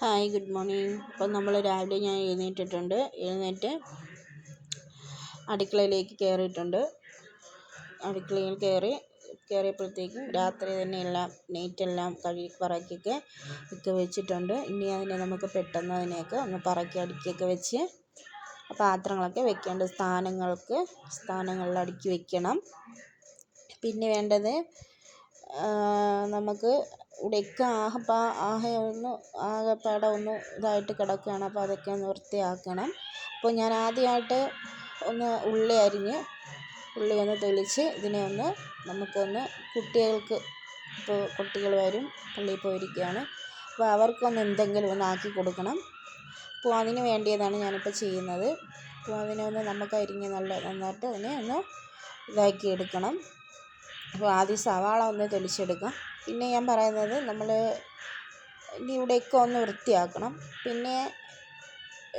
Hi good morning. അപ്പം നമ്മൾ രാവിലെ ഞാൻ എഴുന്നേറ്റിട്ടുണ്ട്. എഴുന്നേറ്റ് അടുക്കളയിലേക്ക് കയറിയിട്ടുണ്ട്. അടുക്കളയിൽ കയറി കയറിയപ്പോഴത്തേക്കും രാത്രി തന്നെ എല്ലാം നെയ്റ്റെല്ലാം കഴുകി പറക്കിയൊക്കെ ഒക്കെ വെച്ചിട്ടുണ്ട്. ഇനി അതിനെ നമുക്ക് പെട്ടെന്ന് അതിനെയൊക്കെ ഒന്ന് പറക്കി അടുക്കിയൊക്കെ വെച്ച് പാത്രങ്ങളൊക്കെ വെക്കേണ്ട സ്ഥാനങ്ങൾക്ക് സ്ഥാനങ്ങളിൽ അടുക്കി വെക്കണം. പിന്നെ വേണ്ടത് നമുക്ക് ഇവിടെയൊക്കെ ആകെ ആകെ ഒന്ന് ആകെപ്പാടെ ഒന്ന് ഇതായിട്ട് കിടക്കുകയാണ്. അപ്പോൾ അതൊക്കെ ഒന്ന് വൃത്തിയാക്കണം. അപ്പോൾ ഞാൻ ആദ്യമായിട്ട് ഒന്ന് ഉള്ളി അരിഞ്ഞ് ഉള്ളി ഒന്ന് തൊലിച്ച് ഇതിനെ ഒന്ന് നമുക്കൊന്ന് കുട്ടികൾക്ക് ഇപ്പോൾ കുട്ടികൾ വരും പള്ളിയിൽ പോയിരിക്കുകയാണ്. അപ്പോൾ അവർക്കൊന്ന് എന്തെങ്കിലും ഒന്ന് ആക്കി കൊടുക്കണം. അപ്പോൾ അതിന് വേണ്ടിയതാണ് ഞാനിപ്പോൾ ചെയ്യുന്നത്. അപ്പോൾ അതിനെ ഒന്ന് നമുക്ക് അരിഞ്ഞ് നല്ല നന്നായിട്ട് അതിനെ ഒന്ന് ഇതാക്കി എടുക്കണം. അപ്പോൾ ആദ്യം സവാള ഒന്ന് തൊലിച്ചെടുക്കാം പിന്നെ ഞാൻ പറയുന്നത് നമ്മൾ ഇനി ഇവിടെയൊക്കെ ഒന്ന് വൃത്തിയാക്കണം. പിന്നെ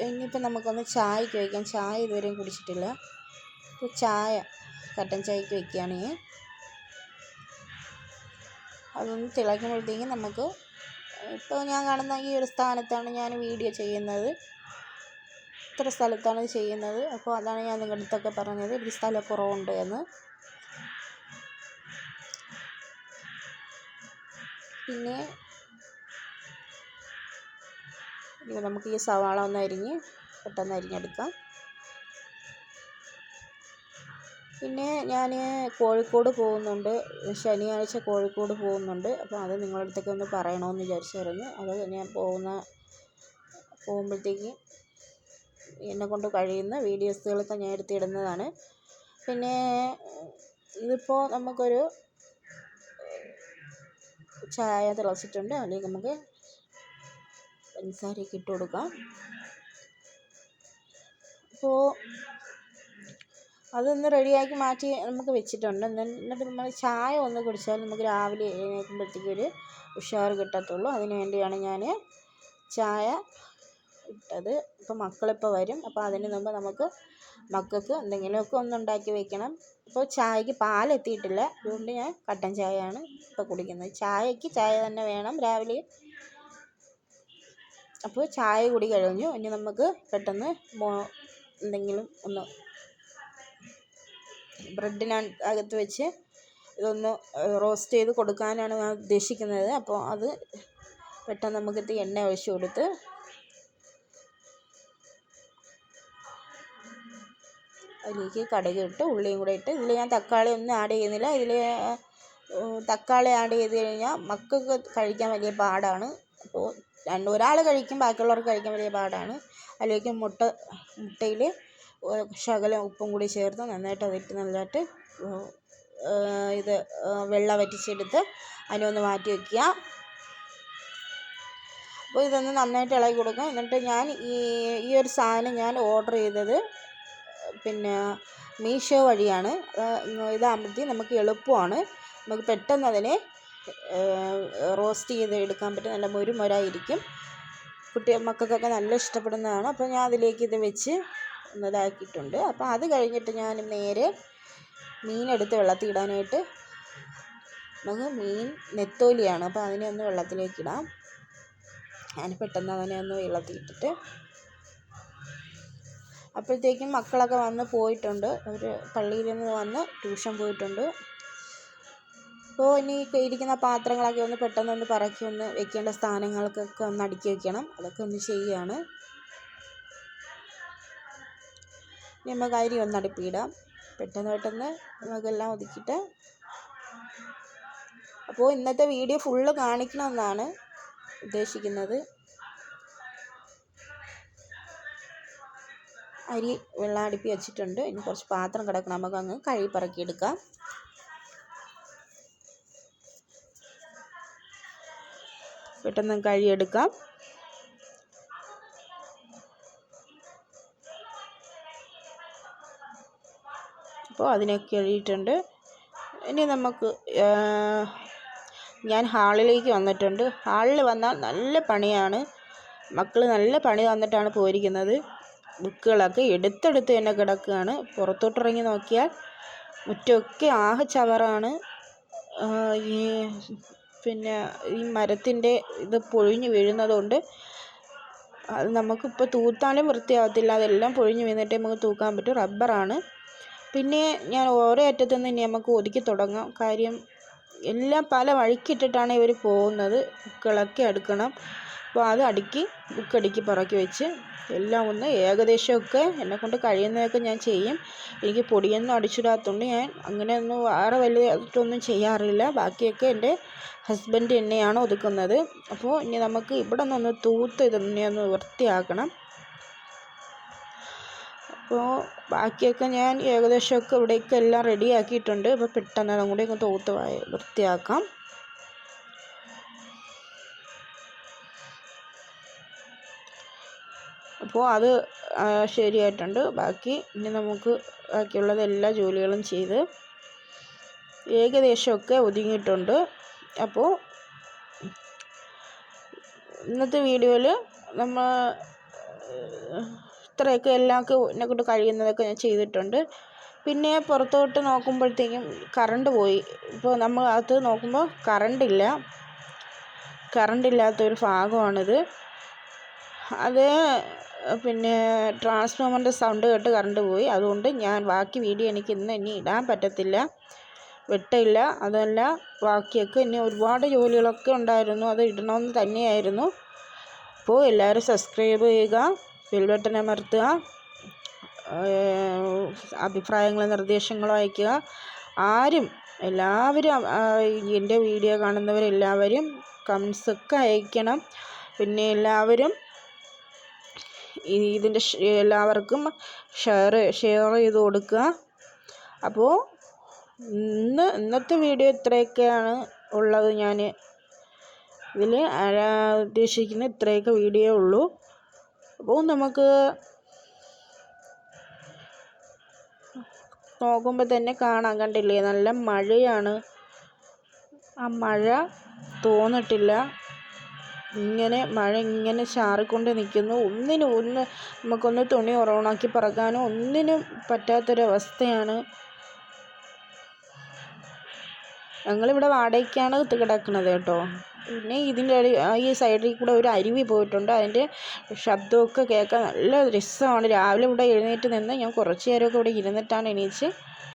ഇനിയിപ്പോൾ നമുക്കൊന്ന് ചായക്ക് വയ്ക്കാം. ചായ ഇതുവരെയും കുടിച്ചിട്ടില്ല. ഇപ്പോൾ ചായ കട്ടൻ ചായക്ക് വയ്ക്കുകയാണെങ്കിൽ അതൊന്ന് തിളയ്ക്കുമ്പോഴത്തേക്കും നമുക്ക് ഇപ്പോൾ ഞാൻ കാണുന്ന ഈ ഒരു സ്ഥാനത്താണ് ഞാൻ വീഡിയോ ചെയ്യുന്നത്. ഇത്ര സ്ഥലത്താണ് ചെയ്യുന്നത്. അപ്പോൾ അതാണ് ഞാൻ നിങ്ങളുടെ അടുത്തൊക്കെ പറഞ്ഞത്. ഒരു സ്ഥലക്കുറവുണ്ട് എന്ന്. പിന്നെ നമുക്ക് ഈ സവാള ഒന്ന് അരിഞ്ഞ് പെട്ടെന്ന് അരിഞ്ഞെടുക്കാം. പിന്നെ ഞാൻ കോഴിക്കോട് പോകുന്നുണ്ട്. ശനിയാഴ്ച കോഴിക്കോട് പോകുന്നുണ്ട്. അപ്പോൾ അത് നിങ്ങളുടെ അടുത്തേക്ക് ഒന്ന് പറയണമെന്ന് വിചാരിച്ചായിരുന്നു അത് ഞാൻ പോകുന്ന പോകുമ്പോഴത്തേക്ക് എന്നെ കൊണ്ട് കഴിയുന്ന വീഡിയോസുകളൊക്കെ ഞാൻ എടുത്തിടുന്നതാണ്. പിന്നെ ഇതിപ്പോൾ നമുക്കൊരു ചായ തിളച്ചിട്ടുണ്ട്. അതിലേക്ക് നമുക്ക് പഞ്ചസാരയൊക്കെ ഇട്ട് കൊടുക്കാം. അപ്പോൾ അതൊന്ന് റെഡിയാക്കി മാറ്റി നമുക്ക് വെച്ചിട്ടുണ്ട്. എന്നിട്ട് നമ്മൾ ചായ ഒന്ന് കുടിച്ചാൽ നമുക്ക് രാവിലെ എഴുന്നേൽക്കുമ്പോഴത്തേക്കും ഒരു ഉഷാർ കിട്ടത്തുള്ളൂ. അതിന് വേണ്ടിയാണ് ഞാൻ ചായ ഇട്ടത്. ഇപ്പോൾ മക്കളിപ്പോൾ വരും. അപ്പോൾ അതിന് മുമ്പ് നമുക്ക് മക്കൾക്ക് എന്തെങ്കിലുമൊക്കെ ഒന്ന് ഉണ്ടാക്കി വെക്കണം. ഇപ്പോൾ ചായക്ക് പാലെത്തിയിട്ടില്ല. അതുകൊണ്ട് ഞാൻ കട്ടൻ ചായയാണ് ഇപ്പോൾ കുടിക്കുന്നത്. ചായക്ക് ചായ തന്നെ വേണം രാവിലെ. അപ്പോൾ ചായ കുടി കഴിഞ്ഞു. ഇനി നമുക്ക് പെട്ടെന്ന് എന്തെങ്കിലും ഒന്ന് ബ്രെഡിനകത്ത് വെച്ച് ഇതൊന്ന് റോസ്റ്റ് ചെയ്ത് കൊടുക്കാനാണ് ഞാൻ ഉദ്ദേശിക്കുന്നത്. അപ്പോൾ അത് പെട്ടെന്ന് നമുക്കിത് എണ്ണ ഒഴിച്ച് കൊടുത്ത് അതിലേക്ക് കടുക് ഇട്ട് ഉള്ളിയും കൂടെ ഇട്ട്. ഇതിൽ ഞാൻ തക്കാളി ഒന്നും ആഡ് ചെയ്യുന്നില്ല. ഇതിൽ തക്കാളി ആഡ് ചെയ്ത് കഴിഞ്ഞാൽ മക്കൾക്ക് കഴിക്കാൻ വലിയ പാടാണ്. അപ്പോൾ രണ്ട് ഒരാൾ കഴിക്കും ബാക്കിയുള്ളവർക്ക് കഴിക്കാൻ വലിയ പാടാണ്. അതിലേക്ക് മുട്ട മുട്ടയിൽ ശകലം ഉപ്പും കൂടി ചേർത്ത് നന്നായിട്ട് അതിട്ട് നല്ലതായിട്ട് ഇത് വെള്ളം വറ്റിച്ചെടുത്ത് അതിനെ ഒന്ന് മാറ്റി വയ്ക്കുക അപ്പോൾ ഇതൊന്ന് നന്നായിട്ട് ഇളകി കൊടുക്കുക. എന്നിട്ട് ഞാൻ ഈ ഈ ഒരു സാധനം ഞാൻ ഓർഡർ ചെയ്തത് പിന്നെ മീഷോ വഴിയാണ്. ഇതാകുമ്പോഴത്തേക്കും നമുക്ക് എളുപ്പമാണ്. നമുക്ക് പെട്ടെന്ന് അതിനെ റോസ്റ്റ് ചെയ്ത് എടുക്കാൻ പറ്റും. നല്ല മുരുമുരായിരിക്കും. കുട്ടി മക്കൾക്കൊക്കെ നല്ല ഇഷ്ടപ്പെടുന്നതാണ്. അപ്പോൾ ഞാൻ അതിലേക്ക് ഇത് വെച്ച് ഇതാക്കിയിട്ടുണ്ട് അപ്പോൾ അത് കഴിഞ്ഞിട്ട് ഞാൻ നേരെ മീനെടുത്ത് വെള്ളത്തിൽ ഇടാനായിട്ട് നമുക്ക് മീൻ നെത്തോലിയാണ്. അപ്പോൾ അതിനെ ഒന്ന് വെള്ളത്തിലേക്ക് ഇടാം. ഞാൻ പെട്ടെന്ന് അതിനെ ഒന്ന് വെള്ളത്തിലിട്ടിട്ട് അപ്പോഴത്തേക്കും മക്കളൊക്കെ വന്ന് പോയിട്ടുണ്ട്. അവർ പള്ളിയിൽ നിന്ന് വന്ന് ട്യൂഷൻ പോയിട്ടുണ്ട്. അപ്പോൾ ഇനി ഇരിക്കുന്ന പാത്രങ്ങളൊക്കെ ഒന്ന് പെട്ടെന്ന് ഒന്ന് പറക്കി ഒന്ന് വെക്കേണ്ട സ്ഥാനങ്ങൾക്കൊക്കെ ഒന്ന് അടുക്കി വെക്കണം. അതൊക്കെ ഒന്ന് ചെയ്യുകയാണ് ഇനി നമുക്ക് അരി ഒന്ന് അടുപ്പിയിടാം പെട്ടെന്ന് പെട്ടെന്ന് നമുക്കെല്ലാം ഒതുക്കിയിട്ട്. അപ്പോൾ ഇന്നത്തെ വീഡിയോ ഫുള്ള് കാണിക്കണമെന്നാണ് ഉദ്ദേശിക്കുന്നത്. അരി വെള്ളം അടുപ്പി വെച്ചിട്ടുണ്ട്. ഇനി കുറച്ച് പാത്രം കിടക്കണം. നമുക്ക് അങ്ങ് കഴുകി പറക്കിയെടുക്കാം പെട്ടെന്ന് കഴുകിയെടുക്കാം അപ്പോൾ അതിനൊക്കെ എഴുതിയിട്ടുണ്ട്. ഇനി നമുക്ക് ഞാൻ ഹാളിലേക്ക് വന്നിട്ടുണ്ട്. ഹാളിൽ വന്നാൽ നല്ല പണിയാണ്. മക്കൾ നല്ല പണി തന്നിട്ടാണ് പോയിരിക്കുന്നത്. ബുക്കുകളൊക്കെ എടുത്തെടുത്ത് തന്നെ കിടക്കുകയാണ്. പുറത്തോട്ടിറങ്ങി നോക്കിയാൽ മുറ്റമൊക്കെ ആകെ ചവറാണ്. ഈ പിന്നെ ഈ മരത്തിന്റെ ഇത് പൊഴിഞ്ഞു വീഴുന്നത് കൊണ്ട് അത് നമുക്കിപ്പോൾ തൂത്താലും വൃത്തിയാവത്തില്ല. അതെല്ലാം പൊഴിഞ്ഞു വീണിട്ടേ നമുക്ക് തൂക്കാൻ പറ്റും. റബ്ബറാണ്. പിന്നെ ഞാൻ ഓരോ അറ്റത്തു നിന്ന് ഇനി നമുക്ക് ഒതുക്കി തുടങ്ങാം. കാര്യം എല്ലാം പല വഴിക്കിട്ടിട്ടാണ് ഇവർ പോകുന്നത്. ബുക്കുകളൊക്കെ അടുക്കണം അപ്പോൾ അത് അടുക്കി ബുക്കടുക്കി പറക്കി വെച്ച് എല്ലാം ഒന്ന് ഏകദേശമൊക്കെ എന്നെക്കൊണ്ട് കഴിയുന്നതൊക്കെ ഞാൻ ചെയ്യും. എനിക്ക് പൊടിയൊന്നും അടിച്ചിടാത്തതുകൊണ്ട് ഞാൻ അങ്ങനെ ഒന്നും വേറെ വലുതായിട്ടൊന്നും ചെയ്യാറില്ല. ബാക്കിയൊക്കെ എന്റെ ഹസ്ബൻഡ് എന്നെയാണ് ഒതുക്കുന്നത്. അപ്പോൾ ഇനി നമുക്ക് ഇവിടെ നിന്നൊന്ന് തൂത്ത് ഇതൊന്നെ ഒന്ന് വൃത്തിയാക്കണം. അപ്പോൾ ബാക്കിയൊക്കെ ഞാൻ ഏകദേശമൊക്കെ ഇവിടേക്ക് എല്ലാം റെഡിയാക്കിയിട്ടുണ്ട്. അപ്പോൾ പെട്ടെന്ന് അതും കൂടി ഒന്ന് തൂത്ത് വൃത്തിയാക്കാം. അപ്പോൾ അത് ശരിയായിട്ടുണ്ട്. ബാക്കി ഇനി നമുക്ക് ബാക്കിയുള്ളത് എല്ലാ ജോലികളും ചെയ്ത് ഏകദേശമൊക്കെ ഒതുങ്ങിയിട്ടുണ്ട്. അപ്പോൾ ഇന്നത്തെ വീഡിയോയിൽ നമ്മൾ ഇത്രയൊക്കെ എല്ലാം എന്നെക്കൊണ്ട് കഴിയുന്നതൊക്കെ ഞാൻ ചെയ്തിട്ടുണ്ട്. പിന്നെ പുറത്തോട്ട് നോക്കുമ്പോഴത്തേക്കും കറണ്ട് പോയി. ഇപ്പോൾ നമ്മൾ അകത്ത് നോക്കുമ്പോൾ കറണ്ടില്ല. കറണ്ടില്ലാത്തൊരു ഭാഗമാണിത്. അത് പിന്നെ ട്രാൻസ്ഫോമറിന്റെ സൗണ്ട് കേട്ട് കറണ്ട് പോയി. അതുകൊണ്ട് ഞാൻ ബാക്കി വീഡിയോ എനിക്ക് ഇന്ന് ഇനി ഇടാൻ പറ്റത്തില്ല. വിട്ടില്ല അതല്ല ബാക്കിയൊക്കെ ഇനി ഒരുപാട് ജോലികളൊക്കെ ഉണ്ടായിരുന്നു. അത് ഇടണമെന്ന് തന്നെയായിരുന്നു. അപ്പോൾ എല്ലാവരും സബ്സ്ക്രൈബ് ചെയ്യുക ബെൽബട്ടൺ അമർത്തുക അഭിപ്രായങ്ങളും നിർദ്ദേശങ്ങളും അയക്കുക. ആരും എല്ലാവരും എന്റെ വീഡിയോ കാണുന്നവരെല്ലാവരും കമൻസൊക്കെ അയക്കണം. പിന്നെ എല്ലാവരും ഇതിന്റെ എല്ലാവർക്കും ഷെയർ ഷെയർ ചെയ്ത് കൊടുക്കുക. അപ്പോൾ ഇന്ന് ഇന്നത്തെ വീഡിയോ ഇത്രയൊക്കെയാണ് ഉള്ളത് ഞാൻ. ഇതിൽ ഉദ്ദേശിക്കുന്ന ഇത്രയൊക്കെ വീഡിയോ ഉള്ളൂ. അപ്പോൾ നമുക്ക് നോക്കുമ്പോൾ തന്നെ കാണാൻ കണ്ടില്ലേ? നല്ല മഴയാണ്. ആ മഴ തോന്നിട്ടില്ല. ഇങ്ങനെ മഴ ഇങ്ങനെ ചാറിക്കൊണ്ട് നിൽക്കുന്നു. ഒന്നിനും ഒന്ന് നമുക്കൊന്ന് തുണി ഉറവണാക്കി പറക്കാനോ ഒന്നിനും പറ്റാത്തൊരവസ്ഥയാണ്. ഞങ്ങളിവിടെ വാടകയ്ക്കാണ് കിടക്കുന്നത് കേട്ടോ. പിന്നെ ഇതിന്റെ ഈ സൈഡിൽ കൂടെ ഒരു അരുവി പോയിട്ടുണ്ട്. അതിന്റെ ശബ്ദമൊക്കെ കേൾക്കാൻ നല്ല രസമാണ്. രാവിലെ ഇവിടെ എഴുന്നേറ്റ് നിന്ന് ഞാൻ കുറച്ച് നേരമൊക്കെ ഇവിടെ ഇരുന്നിട്ടാണ് എണീച്ച്